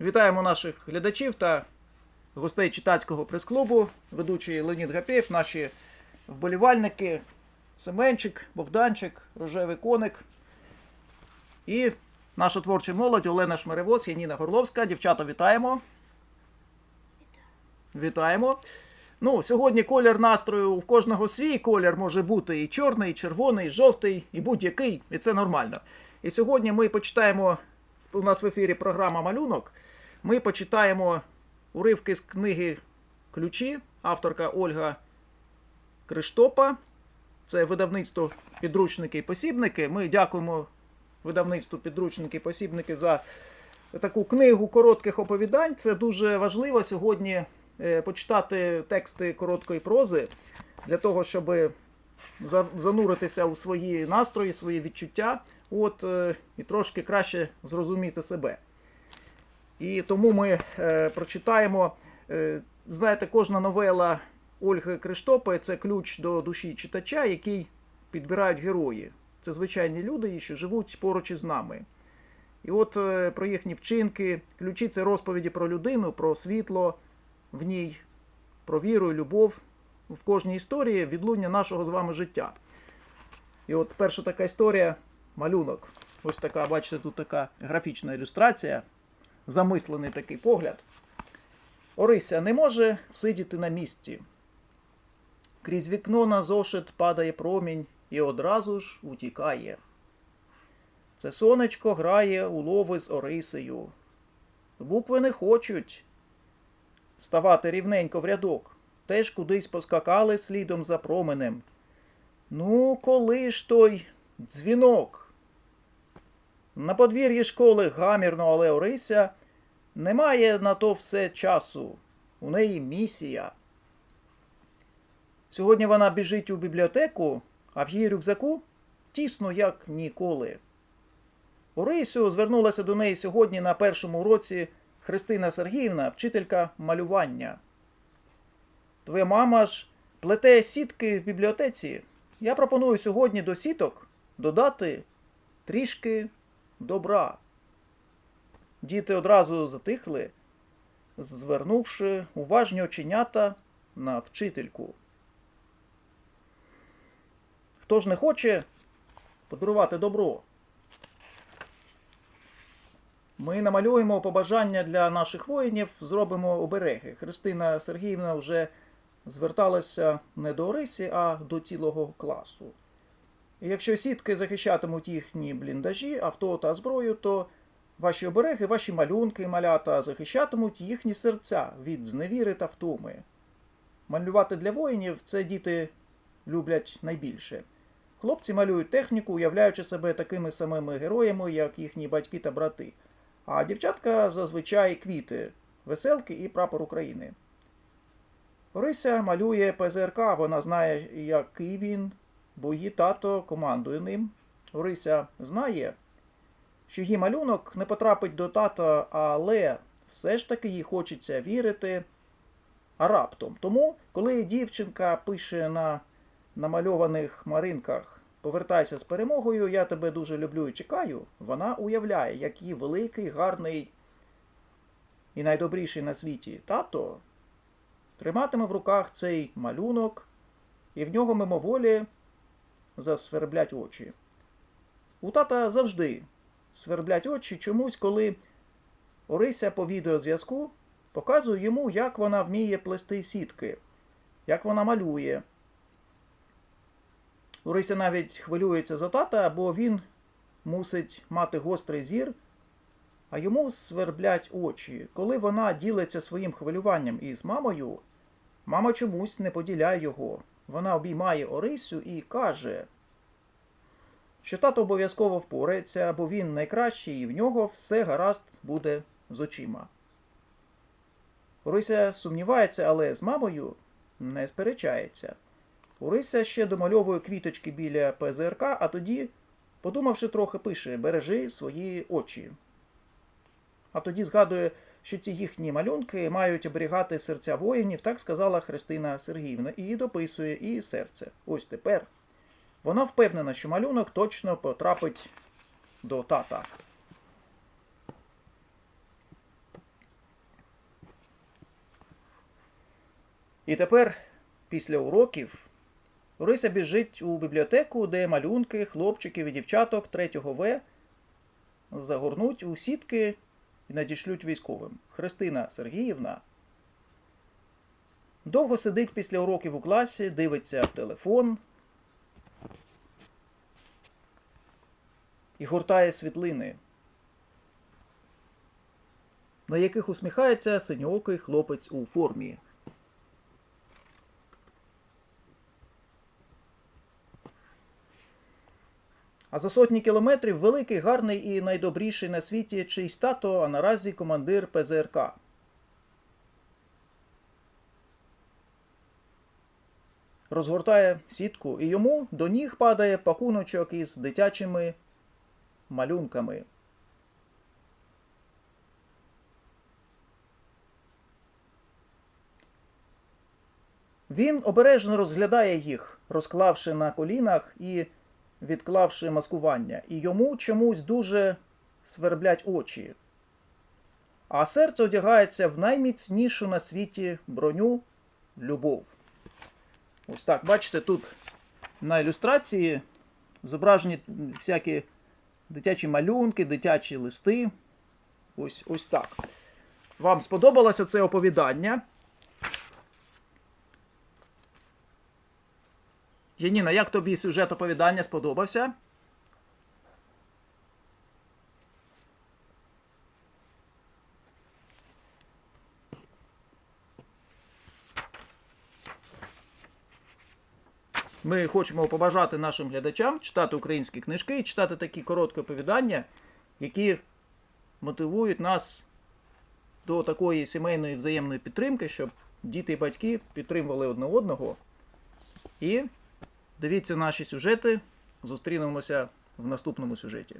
Вітаємо наших глядачів та гостей читацького прес-клубу, ведучий Леонід Гапєєв, наші вболівальники Семенчик, Богданчик, Рожевий Коник і наша творча молодь Олена Шмеревоз, Яніна Горловська. Дівчата, вітаємо. Вітаємо. Ну, сьогодні колір настрою в кожного свій колір може бути і чорний, і червоний, і жовтий, і будь-який, і це нормально. І сьогодні ми почитаємо у нас в ефірі програма Малюнок. Ми почитаємо уривки з книги Ключі, авторка Ольга Криштопа. Це видавництво підручники і посібники. Ми дякуємо видавництву підручники і посібники за таку книгу коротких оповідань. Це дуже важливо сьогодні е, почитати тексти короткої прози для того, щоб зануритися у свої настрої, свої відчуття, от, е, і трошки краще зрозуміти себе. І тому ми е, прочитаємо. Е, знаєте, кожна новела Ольги Криштопи це ключ до душі читача, який підбирають герої. Це звичайні люди, що живуть поруч із нами. І от е, про їхні вчинки, ключі це розповіді про людину, про світло в ній, про віру любов в кожній історії відлуння нашого з вами життя. І от перша така історія малюнок. Ось така, бачите, тут така графічна ілюстрація, замислений такий погляд. Орися не може всидіти на місці. Крізь вікно на зошит падає промінь і одразу ж утікає. Це сонечко грає у лови з Орисею. Букви не хочуть ставати рівненько в рядок, теж кудись поскакали слідом за променем. Ну, коли ж той дзвінок? На подвір'ї школи гамірно, але Орися немає на то все часу. У неї місія. Сьогодні вона біжить у бібліотеку, а в її рюкзаку тісно, як ніколи. Орисю звернулася до неї сьогодні на першому уроці Христина Сергіївна, вчителька малювання. Твоя мама ж плете сітки в бібліотеці. Я пропоную сьогодні до сіток додати трішки добра. Діти одразу затихли, звернувши уважні оченята на вчительку. Хто ж не хоче подарувати добро? Ми намалюємо побажання для наших воїнів, зробимо обереги. Христина Сергіївна вже зверталася не до Орисі, а до цілого класу. І якщо сітки захищатимуть їхні бліндажі, авто та зброю, то ваші обереги, ваші малюнки, малята захищатимуть їхні серця від зневіри та втоми. Малювати для воїнів це діти люблять найбільше. Хлопці малюють техніку, уявляючи себе такими самими героями, як їхні батьки та брати. А дівчатка зазвичай квіти, веселки і прапор України. Орися малює ПЗРК, вона знає, який він, бо її тато командує ним. Орися знає, що її малюнок не потрапить до тата, але все ж таки їй хочеться вірити а раптом. Тому, коли дівчинка пише на намальованих маринках Повертайся з перемогою, я тебе дуже люблю і чекаю, вона уявляє, як її великий, гарний і найдобріший на світі тато триматиме в руках цей малюнок, і в нього мимоволі засверблять очі. У тата завжди сверблять очі чомусь, коли Орися по відеозв'язку показує йому, як вона вміє плести сітки, як вона малює. Орися навіть хвилюється за тата, бо він мусить мати гострий зір, а йому сверблять очі. Коли вона ділиться своїм хвилюванням із мамою, мама чомусь не поділяє його. Вона обіймає Орисю і каже, що тато обов'язково впорається, бо він найкращий і в нього все гаразд буде з очима. Орися сумнівається, але з мамою не сперечається. Орися ще домальовує квіточки біля ПЗРК, а тоді, подумавши трохи, пише Бережи свої очі. А тоді згадує, що ці їхні малюнки мають оберігати серця воїнів, так сказала Христина Сергіївна, і дописує і серце. Ось тепер. Вона впевнена, що малюнок точно потрапить до тата. І тепер, після уроків, Орися біжить у бібліотеку, де малюнки, хлопчиків і дівчаток 3 В загорнуть у сітки і надішлють військовим. Христина Сергіївна довго сидить після уроків у класі, дивиться в телефон і гортає світлини, на яких усміхається синьоокий хлопець у формі. А за сотні кілометрів великий, гарний і найдобріший на світі чийсь тато, а наразі командир ПЗРК. Розгортає сітку, і йому до ніг падає пакуночок із дитячими малюнками. Він обережно розглядає їх, розклавши на колінах і відклавши маскування, і йому чомусь дуже сверблять очі. А серце одягається в найміцнішу на світі броню любов. Ось так, бачите, тут на ілюстрації зображені всякі дитячі малюнки, дитячі листи. Ось, ось так. Вам сподобалося це оповідання? Яніна, як тобі сюжет оповідання сподобався? Ми хочемо побажати нашим глядачам читати українські книжки і читати такі короткі оповідання, які мотивують нас до такої сімейної взаємної підтримки, щоб діти і батьки підтримували одне одного. І дивіться наші сюжети. Зустрінемося в наступному сюжеті.